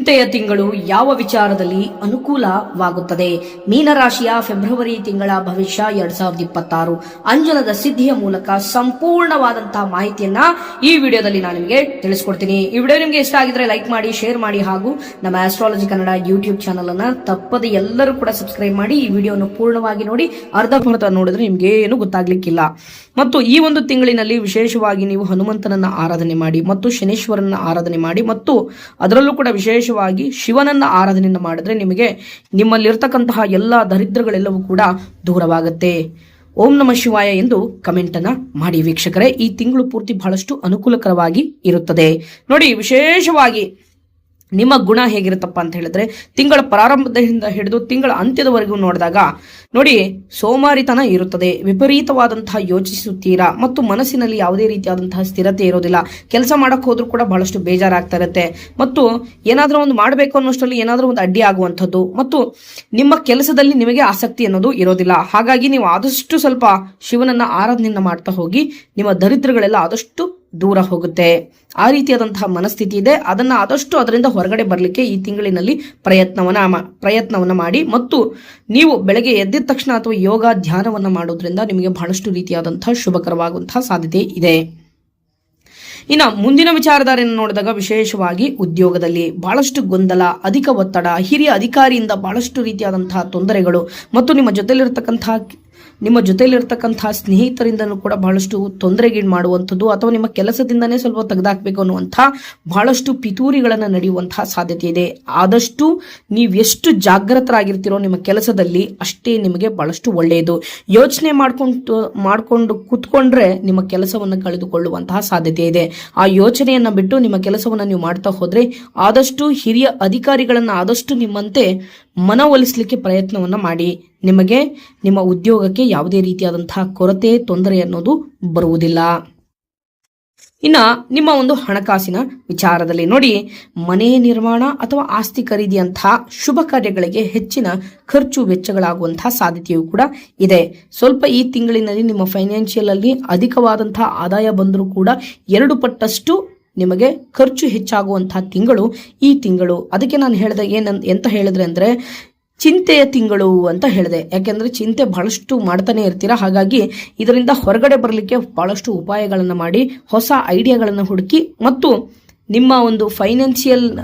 ಚಿಂತೆಯ ತಿಂಗಳು ಯಾವ ವಿಚಾರದಲ್ಲಿ ಅನುಕೂಲವಾಗುತ್ತದೆ? ಮೀನರಾಶಿಯ ಫೆಬ್ರವರಿ ತಿಂಗಳ ಭವಿಷ್ಯ ಎರಡ್ ಸಾವಿರದ ಇಪ್ಪತ್ತಾರು. ಅಂಜನದ ಸಿದ್ಧಿಯ ಮೂಲಕ ಸಂಪೂರ್ಣವಾದಂತಹ ಮಾಹಿತಿಯನ್ನ ಈ ವಿಡಿಯೋದಲ್ಲಿ ನಾನು ನಿಮಗೆ ತಿಳಿಸ್ಕೊಡ್ತೀನಿ. ಈ ವಿಡಿಯೋ ನಿಮಗೆ ಇಷ್ಟ ಆಗಿದ್ರೆ ಲೈಕ್ ಮಾಡಿ, ಶೇರ್ ಮಾಡಿ ಹಾಗೂ ನಮ್ಮ ಆಸ್ಟ್ರಾಲಜಿ ಕನ್ನಡ ಯೂಟ್ಯೂಬ್ ಚಾನಲ್ ಅನ್ನ ತಪ್ಪದೆ ಎಲ್ಲರೂ ಕೂಡ ಸಬ್ಸ್ಕ್ರೈಬ್ ಮಾಡಿ ಈ ವಿಡಿಯೋನ ಪೂರ್ಣವಾಗಿ ನೋಡಿ ಅರ್ಧ ಅರ್ಧಪರ್ಧ ನೋಡಿದ್ರೆ ನಿಮ್ಗೆ ಏನು ಗೊತ್ತಾಗ್ಲಿಕ್ಕಿಲ್ಲ. ಮತ್ತು ಈ ಒಂದು ತಿಂಗಳಿನಲ್ಲಿ ವಿಶೇಷವಾಗಿ ನೀವು ಹನುಮಂತನನ್ನ ಆರಾಧನೆ ಮಾಡಿ ಮತ್ತು ಶನೇಶ್ವರನ ಆರಾಧನೆ ಮಾಡಿ ಮತ್ತು ಅದರಲ್ಲೂ ಕೂಡ ವಿಶೇಷವಾಗಿ ಶಿವನನ್ನ ಆರಾಧನೆಯನ್ನು ಮಾಡಿದ್ರೆ ನಿಮಗೆ ನಿಮ್ಮಲ್ಲಿರ್ತಕ್ಕಂತಹ ಎಲ್ಲ ದರಿದ್ರಗಳೆಲ್ಲವೂ ಕೂಡ ದೂರವಾಗುತ್ತೆ. ಓಂ ನಮ ಶಿವಾಯ ಎಂದು ಕಮೆಂಟ್ ಅನ್ನ ಮಾಡಿ ವೀಕ್ಷಕರೇ, ಈ ತಿಂಗಳು ಪೂರ್ತಿ ಬಹಳಷ್ಟು ಅನುಕೂಲಕರವಾಗಿ ಇರುತ್ತದೆ. ನೋಡಿ, ವಿಶೇಷವಾಗಿ ನಿಮ್ಮ ಗುಣ ಹೇಗಿರುತ್ತಪ್ಪ ಅಂತ ಹೇಳಿದ್ರೆ, ತಿಂಗಳ ಪ್ರಾರಂಭದಿಂದ ಹಿಡಿದು ತಿಂಗಳ ಅಂತ್ಯದವರೆಗೂ ನೋಡಿದಾಗ, ನೋಡಿ, ಸೋಮಾರಿತನ ಇರುತ್ತದೆ. ವಿಪರೀತವಾದಂತಹ ಯೋಚಿಸುತ್ತೀರಾ? ಮತ್ತು ಮನಸ್ಸಿನಲ್ಲಿ ಯಾವುದೇ ರೀತಿಯಾದಂತಹ ಸ್ಥಿರತೆ ಇರೋದಿಲ್ಲ. ಕೆಲಸ ಮಾಡಕ್ಕೆ ಹೋದ್ರೂ ಕೂಡ ಬಹಳಷ್ಟು ಬೇಜಾರಾಗ್ತಾ ಇರುತ್ತೆ. ಮತ್ತು ಏನಾದರೂ ಒಂದು ಮಾಡಬೇಕು ಅನ್ನೋಷ್ಟರಲ್ಲಿ ಏನಾದರೂ ಒಂದು ಅಡ್ಡಿ ಆಗುವಂಥದ್ದು. ಮತ್ತು ನಿಮ್ಮ ಕೆಲಸದಲ್ಲಿ ನಿಮಗೆ ಆಸಕ್ತಿ ಅನ್ನೋದು ಇರೋದಿಲ್ಲ. ಹಾಗಾಗಿ ನೀವು ಆದಷ್ಟು ಸ್ವಲ್ಪ ಶಿವನನ್ನ ಆರಾಧನೆಯನ್ನ ಮಾಡ್ತಾ ಹೋಗಿ, ನಿಮ್ಮ ದರಿದ್ರಗಳೆಲ್ಲ ಆದಷ್ಟು ದೂರ ಹೋಗುತ್ತೆ. ಆ ರೀತಿಯಾದಂತಹ ಮನಸ್ಥಿತಿ ಇದೆ. ಅದನ್ನ ಆದಷ್ಟು ಅದರಿಂದ ಹೊರಗಡೆ ಬರಲಿಕ್ಕೆ ಈ ತಿಂಗಳಿನಲ್ಲಿ ಪ್ರಯತ್ನವನ್ನ ಪ್ರಯತ್ನವನ್ನ ಮಾಡಿ. ಮತ್ತು ನೀವು ಬೆಳಗ್ಗೆ ಎದ್ದಿದ ತಕ್ಷಣ ಅಥವಾ ಯೋಗ ಧ್ಯಾನವನ್ನ ಮಾಡೋದ್ರಿಂದ ನಿಮಗೆ ಬಹಳಷ್ಟು ರೀತಿಯಾದಂತಹ ಶುಭಕರವಾಗುವಂತಹ ಸಾಧ್ಯತೆ ಇದೆ. ಇನ್ನು ಮುಂದಿನ ವಿಚಾರಧಾರೆಯನ್ನು ನೋಡಿದಾಗ ವಿಶೇಷವಾಗಿ ಉದ್ಯೋಗದಲ್ಲಿ ಬಹಳಷ್ಟು ಗೊಂದಲ, ಅಧಿಕ ಒತ್ತಡ, ಹಿರಿಯ ಅಧಿಕಾರಿಯಿಂದ ಬಹಳಷ್ಟು ರೀತಿಯಾದಂತಹ ತೊಂದರೆಗಳು ಮತ್ತು ನಿಮ್ಮ ಜೊತೆಲಿರ್ತಕ್ಕಂತಹ ನಿಮ್ಮ ಜೊತೆಯಲ್ಲಿರ್ತಕ್ಕಂಥ ಸ್ನೇಹಿತರಿಂದನೂ ಕೂಡ ಬಹಳಷ್ಟು ತೊಂದರೆಗೀಡ್ ಮಾಡುವಂಥದ್ದು ಅಥವಾ ನಿಮ್ಮ ಕೆಲಸದಿಂದನೇ ಸ್ವಲ್ಪ ತೆಗೆದಾಕ್ಬೇಕು ಅನ್ನುವಂಥ ಬಹಳಷ್ಟು ಪಿತೂರಿಗಳನ್ನು ನಡೆಯುವಂತಹ ಸಾಧ್ಯತೆ ಇದೆ. ಆದಷ್ಟು ನೀವೆಷ್ಟು ಜಾಗೃತರಾಗಿರ್ತೀರೋ ನಿಮ್ಮ ಕೆಲಸದಲ್ಲಿ ಅಷ್ಟೇ ನಿಮಗೆ ಬಹಳಷ್ಟು ಒಳ್ಳೆಯದು. ಯೋಚನೆ ಮಾಡ್ಕೊಂಡು ಮಾಡಿಕೊಂಡು ಕೂತ್ಕೊಂಡ್ರೆ ನಿಮ್ಮ ಕೆಲಸವನ್ನು ಕಳೆದುಕೊಳ್ಳುವಂತಹ ಸಾಧ್ಯತೆ ಇದೆ. ಆ ಯೋಚನೆಯನ್ನು ಬಿಟ್ಟು ನಿಮ್ಮ ಕೆಲಸವನ್ನು ನೀವು ಮಾಡ್ತಾ ಹೋದರೆ ಆದಷ್ಟು ಹಿರಿಯ ಅಧಿಕಾರಿಗಳನ್ನ ಆದಷ್ಟು ನಿಮ್ಮಂತೆ ಮನವೊಲಿಸಲಿಕ್ಕೆ ಪ್ರಯತ್ನವನ್ನ ಮಾಡಿ. ನಿಮಗೆ ನಿಮ್ಮ ಉದ್ಯೋಗಕ್ಕೆ ಯಾವುದೇ ರೀತಿಯಾದಂತಹ ಕೊರತೆ, ತೊಂದರೆ ಅನ್ನೋದು ಬರುವುದಿಲ್ಲ. ಇನ್ನ ನಿಮ್ಮ ಒಂದು ಹಣಕಾಸಿನ ವಿಚಾರದಲ್ಲಿ ನೋಡಿ. ಮನೆ ನಿರ್ಮಾಣ ಅಥವಾ ಆಸ್ತಿ ಖರೀದಿಯಂತಹ ಶುಭ ಕಾರ್ಯಗಳಿಗೆ ಹೆಚ್ಚಿನ ಖರ್ಚು ವೆಚ್ಚಗಳಾಗುವಂತಹ ಸಾಧ್ಯತೆಯೂ ಕೂಡ ಇದೆ. ಸ್ವಲ್ಪ ಈ ತಿಂಗಳಿನಲ್ಲಿ ನಿಮ್ಮ ಫೈನಾನ್ಷಿಯಲ್ ಅಲ್ಲಿ ಅಧಿಕವಾದಂತಹ ಆದಾಯ ಬಂದರೂ ಕೂಡ ಎರಡು ಪಟ್ಟಷ್ಟು ನಿಮಗೆ ಖರ್ಚು ಹೆಚ್ಚಾಗುವಂತಹ ತಿಂಗಳು ಈ ತಿಂಗಳು. ಅದಕ್ಕೆ ನಾನು ಹೇಳಿದೆ ಏನಂತ ಎಂತ ಹೇಳಿದ್ರೆ ಅಂದ್ರೆ ಚಿಂತೆಯ ತಿಂಗಳು ಅಂತ ಹೇಳಿದೆ. ಯಾಕೆಂದ್ರೆ ಚಿಂತೆ ಬಹಳಷ್ಟು ಮಾಡ್ತಾನೆ ಇರ್ತೀರಾ? ಹಾಗಾಗಿ ಇದರಿಂದ ಹೊರಗಡೆ ಬರಲಿಕ್ಕೆ ಬಹಳಷ್ಟು ಉಪಾಯಗಳನ್ನು ಮಾಡಿ, ಹೊಸ ಐಡಿಯಾಗಳನ್ನು ಹುಡುಕಿ ಮತ್ತು ನಿಮ್ಮ ಒಂದು ಫೈನಾನ್ಷಿಯಲ್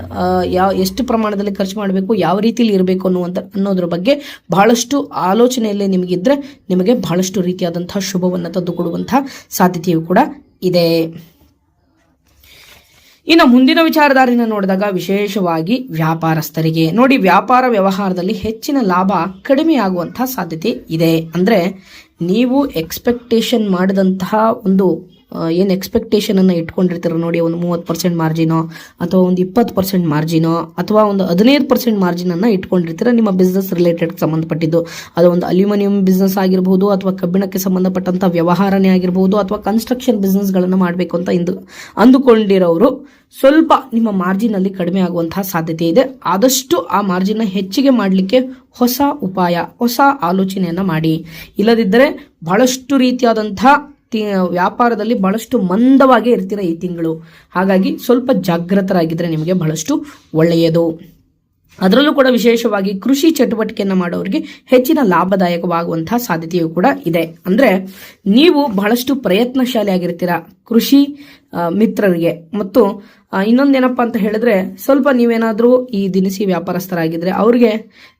ಯಾವ ಎಷ್ಟು ಪ್ರಮಾಣದಲ್ಲಿ ಖರ್ಚು ಮಾಡಬೇಕು, ಯಾವ ರೀತಿಯಲ್ಲಿ ಇರಬೇಕು ಅನ್ನುವಂಥ ಅನ್ನೋದ್ರ ಬಗ್ಗೆ ಬಹಳಷ್ಟು ಆಲೋಚನೆಯಲ್ಲಿ ನಿಮಗಿದ್ದರೆ ನಿಮಗೆ ಬಹಳಷ್ಟು ರೀತಿಯಾದಂತಹ ಶುಭವನ್ನು ತಂದುಕೊಡುವಂತಹ ಸಾಧ್ಯತೆಯೂ ಕೂಡ ಇದೆ. ಇನ್ನು ಮುಂದಿನ ವಿಚಾರಧಾರಿನ ನೋಡಿದಾಗ ವಿಶೇಷವಾಗಿ ವ್ಯಾಪಾರಸ್ಥರಿಗೆ. ನೋಡಿ, ವ್ಯಾಪಾರ ವ್ಯವಹಾರದಲ್ಲಿ ಹೆಚ್ಚಿನ ಲಾಭ ಕಡಿಮೆ ಸಾಧ್ಯತೆ ಇದೆ. ಅಂದ್ರೆ, ನೀವು ಎಕ್ಸ್ಪೆಕ್ಟೇಷನ್ ಮಾಡಿದಂತಹ ಒಂದು ಏನ್ ಎಕ್ಸ್ಪೆಕ್ಟೇಷನ್ ಇಟ್ಕೊಂಡಿರ್ತಾರೆ ನೋಡಿ, ಒಂದು ಮೂವತ್ತು ಪರ್ಸೆಂಟ್ ಮಾರ್ಜಿನೋ ಅಥವಾ ಒಂದು ಇಪ್ಪತ್ತು ಪರ್ಸೆಂಟ್ ಮಾರ್ಜಿನೋ ಅಥವಾ ಒಂದು ಹದಿನೈದು ಪರ್ಸೆಂಟ್ ಮಾರ್ಜಿನ್ ಅನ್ನ ಇಟ್ಕೊಂಡಿರ್ತೀರ ನಿಮ್ಮ ಬಿಸ್ನೆಸ್ ರಿಲೇಟೆಡ್ ಸಂಬಂಧಪಟ್ಟಿದ್ದು? ಅದು ಒಂದು ಅಲ್ಯೂಮಿನಿಯಂ ಬಿಸ್ನೆಸ್ ಆಗಿರ್ಬೋದು, ಅಥವಾ ಕಬ್ಬಿಣಕ್ಕೆ ಸಂಬಂಧಪಟ್ಟಂತ ವ್ಯವಹಾರನೇ ಆಗಿರ್ಬೋದು, ಅಥವಾ ಕನ್ಸ್ಟ್ರಕ್ಷನ್ ಬಿಸ್ನೆಸ್ಗಳನ್ನು ಮಾಡಬೇಕು ಅಂತ ಇಂದು ಅಂದುಕೊಂಡಿರೋರು, ಸ್ವಲ್ಪ ನಿಮ್ಮ ಮಾರ್ಜಿನ್ ಅಲ್ಲಿ ಕಡಿಮೆ ಆಗುವಂತಹ ಸಾಧ್ಯತೆ ಇದೆ. ಆದಷ್ಟು ಆ ಮಾರ್ಜಿನ್ ಹೆಚ್ಚಿಗೆ ಮಾಡಲಿಕ್ಕೆ ಹೊಸ ಉಪಾಯ, ಹೊಸ ಆಲೋಚನೆಯನ್ನ ಮಾಡಿ. ಇಲ್ಲದಿದ್ದರೆ ಬಹಳಷ್ಟು ರೀತಿಯಾದಂತಹ ತಿ- ವ್ಯಾಪಾರದಲ್ಲಿ ಬಹಳಷ್ಟು ಮಂದವಾಗಿ ಇರ್ತೀರ ಈ ತಿಂಗಳು. ಹಾಗಾಗಿ ಸ್ವಲ್ಪ ಜಾಗೃತರಾಗಿದ್ದರೆ ನಿಮಗೆ ಬಹಳಷ್ಟು ಒಳ್ಳೆಯದು. ಅದರಲ್ಲೂ ಕೂಡ ವಿಶೇಷವಾಗಿ ಕೃಷಿ ಚಟುವಟಿಕೆಯನ್ನು ಮಾಡೋರಿಗೆ ಹೆಚ್ಚಿನ ಲಾಭದಾಯಕವಾಗುವಂತಹ ಸಾಧ್ಯತೆಯೂ ಕೂಡ ಇದೆ. ಅಂದ್ರೆ ನೀವು ಬಹಳಷ್ಟು ಪ್ರಯತ್ನಶಾಲಿ ಆಗಿರ್ತೀರಾ ಕೃಷಿ ಮಿತ್ರರಿಗೆ. ಮತ್ತು ಇನ್ನೊಂದೇನಪ್ಪ ಅಂತ ಹೇಳಿದ್ರೆ, ಸ್ವಲ್ಪ ನೀವೇನಾದರೂ ಈ ದಿನಸಿ ವ್ಯಾಪಾರಸ್ಥರಾಗಿದ್ದರೆ ಅವ್ರಿಗೆ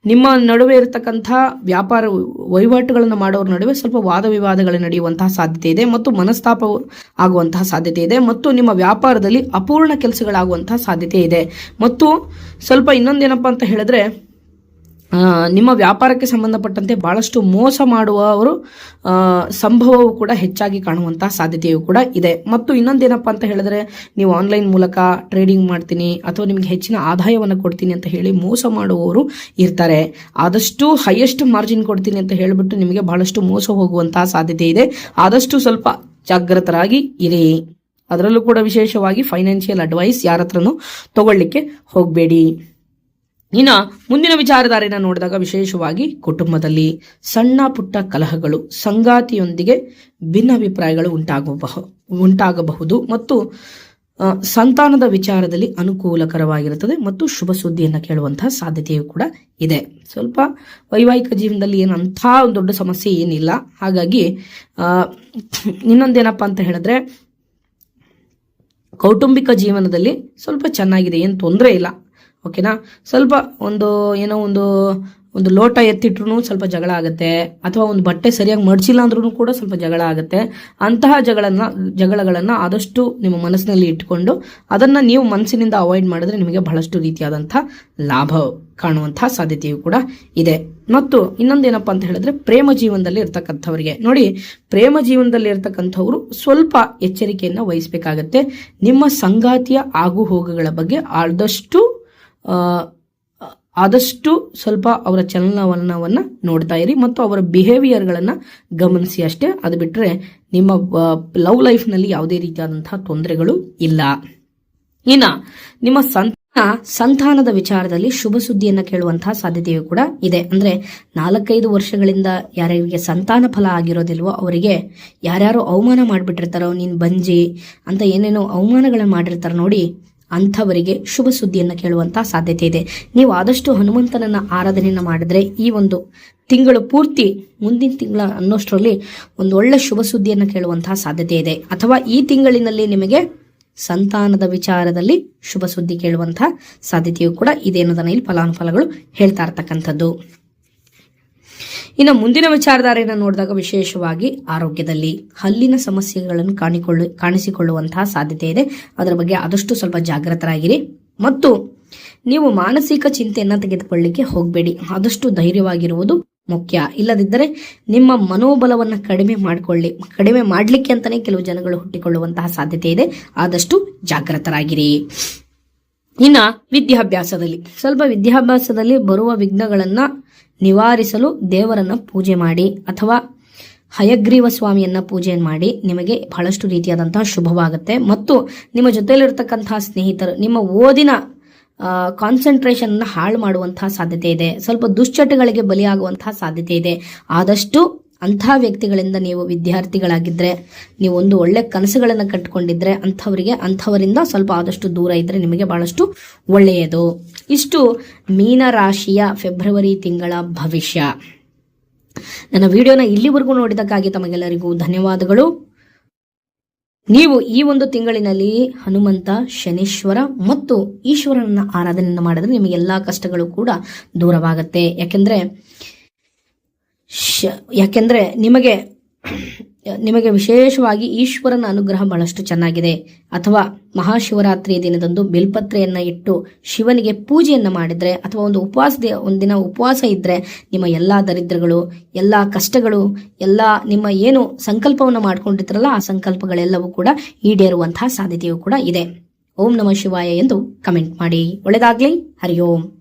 ನಿಮ್ಮ ನಡುವೆ ಇರತಕ್ಕಂಥ ವ್ಯಾಪಾರ ವಹಿವಾಟುಗಳನ್ನು ಮಾಡೋರ ನಡುವೆ ಸ್ವಲ್ಪ ವಾದ ವಿವಾದಗಳು ನಡೆಯುವಂತಹ ಸಾಧ್ಯತೆ ಇದೆ ಮತ್ತು ಮನಸ್ತಾಪ ಆಗುವಂತಹ ಸಾಧ್ಯತೆ ಇದೆ ಮತ್ತು ನಿಮ್ಮ ವ್ಯಾಪಾರದಲ್ಲಿ ಅಪೂರ್ಣ ಕೆಲಸಗಳಾಗುವಂತಹ ಸಾಧ್ಯತೆ ಇದೆ. ಮತ್ತು, ಸ್ವಲ್ಪ ಇನ್ನೊಂದೇನಪ್ಪ ಅಂತ ಹೇಳಿದ್ರೆ ನಿಮ್ಮ ವ್ಯಾಪಾರಕ್ಕೆ ಸಂಬಂಧಪಟ್ಟಂತೆ ಬಹಳಷ್ಟು ಮೋಸ ಮಾಡುವವರು ಸಂಭವವು ಕೂಡ ಹೆಚ್ಚಾಗಿ ಕಾಣುವಂತಹ ಸಾಧ್ಯತೆಯೂ ಕೂಡ ಇದೆ. ಮತ್ತು ಇನ್ನೊಂದೇನಪ್ಪ ಅಂತ ಹೇಳಿದ್ರೆ, ನೀವು ಆನ್ಲೈನ್ ಮೂಲಕ ಟ್ರೇಡಿಂಗ್ ಮಾಡ್ತೀನಿ ಅಥವಾ ನಿಮಗೆ ಹೆಚ್ಚಿನ ಆದಾಯವನ್ನು ಕೊಡ್ತೀನಿ ಅಂತ ಹೇಳಿ ಮೋಸ ಮಾಡುವವರು ಇರ್ತಾರೆ. ಆದಷ್ಟು ಹೈಯೆಸ್ಟ್ ಮಾರ್ಜಿನ್ ಕೊಡ್ತೀನಿ ಅಂತ ಹೇಳಿಬಿಟ್ಟು ನಿಮಗೆ ಬಹಳಷ್ಟು ಮೋಸ ಹೋಗುವಂತಹ ಸಾಧ್ಯತೆ ಇದೆ. ಆದಷ್ಟು ಸ್ವಲ್ಪ ಜಾಗೃತರಾಗಿ ಇರಿ. ಅದರಲ್ಲೂ ಕೂಡ ವಿಶೇಷವಾಗಿ ಫೈನಾನ್ಷಿಯಲ್ ಅಡ್ವೈಸ್ ಯಾರ ಹತ್ರನೂ ತಗೊಳ್ಳಿಕ್ಕೆ ಹೋಗಬೇಡಿ. ಇನ್ನ ಮುಂದಿನ ವಿಚಾರಧಾರೆನ ನೋಡಿದಾಗ ವಿಶೇಷವಾಗಿ ಕುಟುಂಬದಲ್ಲಿ ಸಣ್ಣ ಪುಟ್ಟ ಕಲಹಗಳು, ಸಂಗಾತಿಯೊಂದಿಗೆ ಭಿನ್ನಾಭಿಪ್ರಾಯಗಳು ಉಂಟಾಗಬಹುದು ಉಂಟಾಗಬಹುದು ಮತ್ತು ಸಂತಾನದ ವಿಚಾರದಲ್ಲಿ ಅನುಕೂಲಕರವಾಗಿರುತ್ತದೆ ಮತ್ತು ಶುಭ ಸುದ್ದಿಯನ್ನು ಕೇಳುವಂತಹ ಸಾಧ್ಯತೆಯೂ ಕೂಡ ಇದೆ. ಸ್ವಲ್ಪ ವೈವಾಹಿಕ ಜೀವನದಲ್ಲಿ ಏನು ಅಂಥ ಒಂದು ದೊಡ್ಡ ಸಮಸ್ಯೆ ಏನಿಲ್ಲ. ಹಾಗಾಗಿ ಇನ್ನೊಂದೇನಪ್ಪ ಅಂತ ಹೇಳಿದ್ರೆ, ಕೌಟುಂಬಿಕ ಜೀವನದಲ್ಲಿ ಸ್ವಲ್ಪ ಚೆನ್ನಾಗಿದೆ, ಏನು ತೊಂದರೆ ಇಲ್ಲ. ಓಕೆನಾ? ಸ್ವಲ್ಪ ಒಂದು, ಏನೋ ಒಂದು ಒಂದು ಲೋಟ ಎತ್ತಿಟ್ರು ಸ್ವಲ್ಪ ಜಗಳ ಆಗುತ್ತೆ. ಅಥವಾ ಒಂದು ಬಟ್ಟೆ ಸರಿಯಾಗಿ ಮಡಚಿಲ್ಲ ಅಂದ್ರೂ ಕೂಡ ಸ್ವಲ್ಪ ಜಗಳ ಆಗುತ್ತೆ. ಅಂತಹ ಜಗಳನ್ನ, ಜಗಳಗಳನ್ನು ಆದಷ್ಟು ನಿಮ್ಮ ಮನಸ್ಸಿನಲ್ಲಿ ಇಟ್ಕೊಂಡು ಅದನ್ನ ನೀವು ಮನಸ್ಸಿನಿಂದ ಅವಾಯ್ಡ್ ಮಾಡಿದ್ರೆ ನಿಮಗೆ ಬಹಳಷ್ಟು ರೀತಿಯಾದಂತಹ ಲಾಭ ಕಾಣುವಂತಹ ಸಾಧ್ಯತೆಯೂ ಕೂಡ ಇದೆ. ಮತ್ತು ಇನ್ನೊಂದೇನಪ್ಪ ಅಂತ ಹೇಳಿದ್ರೆ ಪ್ರೇಮ ಜೀವನದಲ್ಲಿ ಇರ್ತಕ್ಕಂಥವ್ರಿಗೆ. ನೋಡಿ, ಪ್ರೇಮ ಜೀವನದಲ್ಲಿ ಇರ್ತಕ್ಕಂಥವ್ರು ಸ್ವಲ್ಪ ಎಚ್ಚರಿಕೆಯನ್ನು ವಹಿಸಬೇಕಾಗತ್ತೆ. ನಿಮ್ಮ ಸಂಗಾತಿಯ ಆಗು ಹೋಗುಗಳ ಬಗ್ಗೆ ಆದಷ್ಟು ಆದಷ್ಟು ಸ್ವಲ್ಪ ಅವರ ಚಲನವಲನವನ್ನ ನೋಡ್ತಾ ಇರಿ ಮತ್ತು ಅವರ ಬಿಹೇವಿಯರ್ಗಳನ್ನು ಗಮನಿಸಿ ಅಷ್ಟೇ. ಅದು ಬಿಟ್ಟರೆ ನಿಮ್ಮ ಲವ್ ಲೈಫ್ನಲ್ಲಿ ಯಾವುದೇ ರೀತಿಯಾದಂತಹ ತೊಂದರೆಗಳು ಇಲ್ಲ. ಇನ್ನ ನಿಮ್ಮ ಸಂತಾನ ಸಂತಾನದ ವಿಚಾರದಲ್ಲಿ ಶುಭ ಸುದ್ದಿಯನ್ನ ಕೇಳುವಂತಹ ಸಾಧ್ಯತೆಯೂ ಕೂಡ ಇದೆ. ಅಂದ್ರೆ ನಾಲ್ಕೈದು ವರ್ಷಗಳಿಂದ ಯಾರ್ಯಾರಿಗೆ ಸಂತಾನ ಫಲ ಆಗಿರೋದಿಲ್ವೋ ಅವರಿಗೆ ಯಾರ್ಯಾರು ಅವಮಾನ ಮಾಡಿಬಿಟ್ಟಿರ್ತಾರೋ, ನೀನ್ ಬಂಜಿ ಅಂತ ಏನೇನೋ ಅವಮಾನಗಳನ್ನ ಮಾಡಿರ್ತಾರ ನೋಡಿ ಅಂಥವರಿಗೆ ಶುಭ ಸುದ್ದಿಯನ್ನು ಕೇಳುವಂತಹ ಸಾಧ್ಯತೆ ಇದೆ. ನೀವು ಆದಷ್ಟು ಹನುಮಂತನನ್ನ ಆರಾಧನೆಯನ್ನ ಮಾಡಿದ್ರೆ ಈ ಒಂದು ತಿಂಗಳು ಪೂರ್ತಿ, ಮುಂದಿನ ತಿಂಗಳ ಅನ್ನೋಷ್ಟರಲ್ಲಿ ಒಂದು ಒಳ್ಳೆ ಶುಭ ಸುದ್ದಿಯನ್ನು ಕೇಳುವಂತಹ ಸಾಧ್ಯತೆ ಇದೆ. ಅಥವಾ ಈ ತಿಂಗಳಿನಲ್ಲಿ ನಿಮಗೆ ಸಂತಾನದ ವಿಚಾರದಲ್ಲಿ ಶುಭ ಸುದ್ದಿ ಕೇಳುವಂತಹ ಸಾಧ್ಯತೆಯು ಕೂಡ ಇದೆ ಅನ್ನೋದನ್ನ ಇಲ್ಲಿ ಫಲಾನುಫಲಗಳು ಹೇಳ್ತಾ ಇರ್ತಕ್ಕಂಥದ್ದು. ಇನ್ನು ಮುಂದಿನ ವಿಚಾರಧಾರೆಯನ್ನು ನೋಡಿದಾಗ ವಿಶೇಷವಾಗಿ ಆರೋಗ್ಯದಲ್ಲಿ ಹಲ್ಲಿನ ಸಮಸ್ಯೆಗಳನ್ನು ಕಾಣಿಕೊಳ್ಳ, ಕಾಣಿಸಿಕೊಳ್ಳುವಂತಹ ಸಾಧ್ಯತೆ ಇದೆ. ಅದರ ಬಗ್ಗೆ ಆದಷ್ಟು ಸ್ವಲ್ಪ ಜಾಗೃತರಾಗಿರಿ. ಮತ್ತು ನೀವು ಮಾನಸಿಕ ಚಿಂತೆಯನ್ನು ತೆಗೆದುಕೊಳ್ಳಿಕ್ಕೆ ಹೋಗಬೇಡಿ. ಆದಷ್ಟು ಧೈರ್ಯವಾಗಿರುವುದು ಮುಖ್ಯ. ಇಲ್ಲದಿದ್ದರೆ ನಿಮ್ಮ ಮನೋಬಲವನ್ನು ಕಡಿಮೆ ಮಾಡಿಕೊಳ್ಳಿ. ಕಡಿಮೆ ಮಾಡಲಿಕ್ಕೆ ಅಂತಲೇ ಕೆಲವು ಜನಗಳು ಹುಟ್ಟಿಕೊಳ್ಳುವಂತಹ ಸಾಧ್ಯತೆ ಇದೆ. ಆದಷ್ಟು ಜಾಗೃತರಾಗಿರಿ. ಇನ್ನು ವಿದ್ಯಾಭ್ಯಾಸದಲ್ಲಿ. ಸ್ವಲ್ಪ ವಿದ್ಯಾಭ್ಯಾಸದಲ್ಲಿ ಬರುವ ವಿಘ್ನಗಳನ್ನ ನಿವಾರಿಸಲು ದೇವರನ್ನ ಪೂಜೆ ಮಾಡಿ ಅಥವಾ ಹಯಗ್ರೀವ ಸ್ವಾಮಿಯನ್ನ ಪೂಜೆ ಮಾಡಿ ನಿಮಗೆ ಬಹಳಷ್ಟು ರೀತಿಯಾದಂತಹ ಶುಭವಾಗುತ್ತೆ. ಮತ್ತು ನಿಮ್ಮ ಜೊತೆಯಲ್ಲಿರ್ತಕ್ಕಂತಹ ಸ್ನೇಹಿತರು, ನಿಮ್ಮ ಓದಿನ ಕಾನ್ಸಂಟ್ರೇಷನ್ ಹಾಳು ಮಾಡುವಂತಹ ಸಾಧ್ಯತೆ ಇದೆ. ಸ್ವಲ್ಪ ದುಶ್ಚಟಗಳಿಗೆ ಬಲಿಯಾಗುವಂತಹ ಸಾಧ್ಯತೆ ಇದೆ. ಆದಷ್ಟು ಅಂತಹ ವ್ಯಕ್ತಿಗಳಿಂದ ನೀವು ವಿದ್ಯಾರ್ಥಿಗಳಾಗಿದ್ರೆ, ನೀವು ಒಂದು ಒಳ್ಳೆ ಕನಸುಗಳನ್ನು ಕಟ್ಕೊಂಡಿದ್ರೆ ಅಂಥವರಿಗೆ ಅಂಥವರಿಂದ ಸ್ವಲ್ಪ ಆದಷ್ಟು ದೂರ ಇದ್ದರೆ ನಿಮಗೆ ಬಹಳಷ್ಟು ಒಳ್ಳೆಯದು. ಇಷ್ಟು ಮೀನರಾಶಿಯ ಫೆಬ್ರವರಿ ತಿಂಗಳ ಭವಿಷ್ಯ. ನನ್ನ ವಿಡಿಯೋನ ಇಲ್ಲಿವರೆಗೂ ನೋಡಿದಕ್ಕಾಗಿ ತಮಗೆಲ್ಲರಿಗೂ ಧನ್ಯವಾದಗಳು. ನೀವು ಈ ಒಂದು ತಿಂಗಳಿನಲ್ಲಿ ಹನುಮಂತ, ಶನೀಶ್ವರ ಮತ್ತು ಈಶ್ವರನ ಆರಾಧನೆಯನ್ನು ಮಾಡಿದ್ರೆ ನಿಮಗೆ ಎಲ್ಲಾ ಕಷ್ಟಗಳು ಕೂಡ ದೂರವಾಗುತ್ತೆ. ಯಾಕೆಂದ್ರೆ ಶ- ಯಾಕೆಂದ್ರೆ ನಿಮಗೆ ನಿಮಗೆ ವಿಶೇಷವಾಗಿ ಈಶ್ವರನ ಅನುಗ್ರಹ ಬಹಳಷ್ಟು ಚೆನ್ನಾಗಿದೆ. ಅಥವಾ ಮಹಾಶಿವರಾತ್ರಿಯ ದಿನದಂದು ಬಿಲ್ಪತ್ರೆಯನ್ನು ಇಟ್ಟು ಶಿವನಿಗೆ ಪೂಜೆಯನ್ನು ಮಾಡಿದ್ರೆ, ಅಥವಾ ಒಂದು ಉಪವಾಸ ಒಂದಿನ ಉಪವಾಸ ಇದ್ರೆ ನಿಮ್ಮ ಎಲ್ಲಾ ದರಿದ್ರಗಳು, ಎಲ್ಲಾ ಕಷ್ಟಗಳು, ಎಲ್ಲಾ ನಿಮ್ಮ ಏನು ಸಂಕಲ್ಪವನ್ನು ಮಾಡ್ಕೊಂಡಿರ್ತಾರಲ್ಲ, ಆ ಸಂಕಲ್ಪಗಳೆಲ್ಲವೂ ಕೂಡ ಈಡೇರುವಂತಹ ಸಾಧ್ಯತೆಯೂ ಕೂಡ ಇದೆ. ಓಂ ನಮ ಶಿವಾಯ ಎಂದು ಕಮೆಂಟ್ ಮಾಡಿ. ಒಳ್ಳೆದಾಗ್ಲಿ. ಹರಿ ಓಂ.